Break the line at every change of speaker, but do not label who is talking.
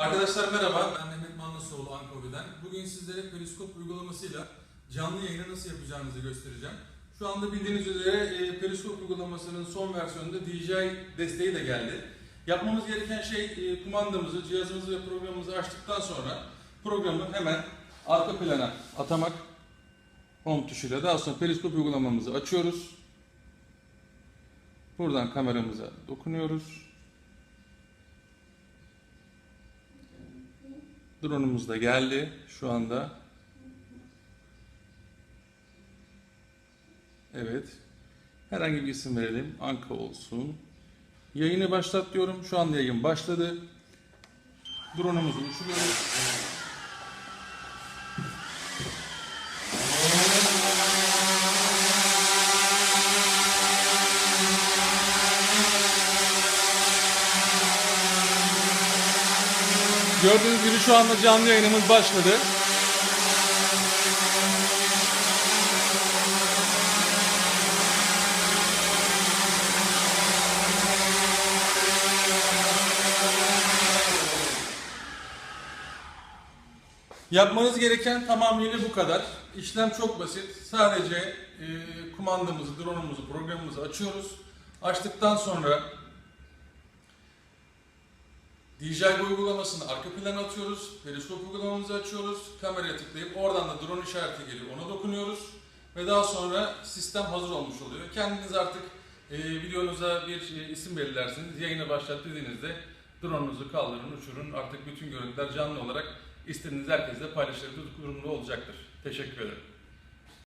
Arkadaşlar merhaba, ben Mehmet Manlısoğlu Ankovi'den. Bugün sizlere periskop uygulamasıyla canlı yayını nasıl yapacağınızı göstereceğim. Şu anda bildiğiniz üzere e, periskop uygulamasının son versiyonunda DJI desteği de geldi. Yapmamız gereken şey e, kumandamızı, cihazımızı ve programımızı açtıktan sonra programı hemen arka plana atamak. Home tuşuyla daha sonra periskop uygulamamızı açıyoruz. Buradan kameramıza dokunuyoruz. Drone'umuz da geldi şu anda. Evet. Herhangi bir isim verelim. Anka olsun. Yayını başlat diyorum. Şu anda yayın başladı. Drone'umuzu uçuruyoruz. Gördüğünüz gibi şu anda canlı yayınımız başladı. Yapmanız gereken tamamıyla bu kadar. İşlem çok basit. Sadece e, kumandamızı, drone'umuzu, programımızı açıyoruz. Açtıktan sonra DJI uygulamasını arka plana atıyoruz. Periskop uygulamamızı açıyoruz. Kameraya tıklayıp oradan da drone işareti geliyor. Ona dokunuyoruz. Ve daha sonra sistem hazır olmuş oluyor. Kendiniz artık e, videonuza bir e, isim belirlersiniz. Yayına başlat dediğinizde drone'unuzu kaldırın, uçurun. Artık bütün görüntüler canlı olarak istediğiniz herkesle paylaşılır durumda olacaktır. Teşekkür ederim.